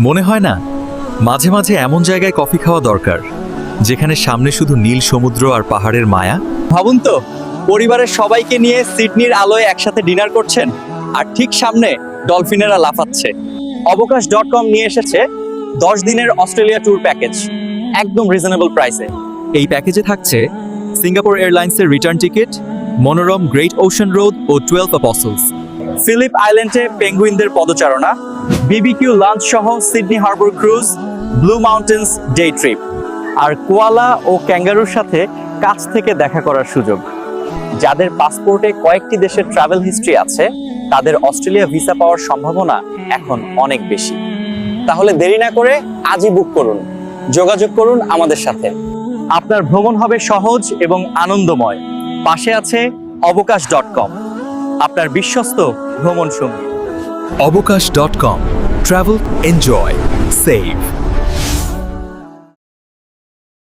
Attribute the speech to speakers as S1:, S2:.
S1: মনে হয় না? মাঝে মাঝে এমন জায়গায় কফি খাওয়া দরকার যেখানে সামনে শুধু নীল সমুদ্র আর পাহাড়ের মায়া?
S2: ভাবুন তো পরিবারের সবাইকে নিয়ে সিডনির আলোয় একসাথে ডিনার করছেন আর ঠিক সামনে ডলফিনেরা লাফাচ্ছে। অবকাশ ডট কম নিয়ে এসেছে দশ দিনের অস্ট্রেলিয়া ট্যুর প্যাকেজ একদম রিজনেবল প্রাইসে।
S1: এই প্যাকেজে থাকছে সিঙ্গাপুর এয়ারলাইন্সের রিটার্ন টিকিট মনোরম গ্রেট ওশান রোড ও টুয়েলভ অপসলস
S2: ফিলিপ আইল্যান্ডে পেঙ্গুইনদের পদচারণা বিবিকিউ লাঞ্চ সহ Sydney Harbour cruise, Blue Mountains day trip, আর কোয়ালা ও ক্যাঙ্গারুর সাথে কাছ থেকে দেখা করার সুযোগ। যাদের পাসপোর্টে কয়েকটি দেশের ট্রাভেল হিস্ট্রি আছে, তাদের অস্ট্রেলিয়া ভিসা পাওয়ার সম্ভাবনা এখন অনেক বেশি। তাহলে দেরি না করে আজই বুক করুন। যোগাযোগ করুন আমাদের সাথে। আপনার ভ্রমণ হবে সহজ এবং আনন্দময়। পাশে আছে অবকাশ ডট কম। আপনার বিশ্বস্ত ভ্রমণ সঙ্গী
S1: Obokash dot com travel enjoy save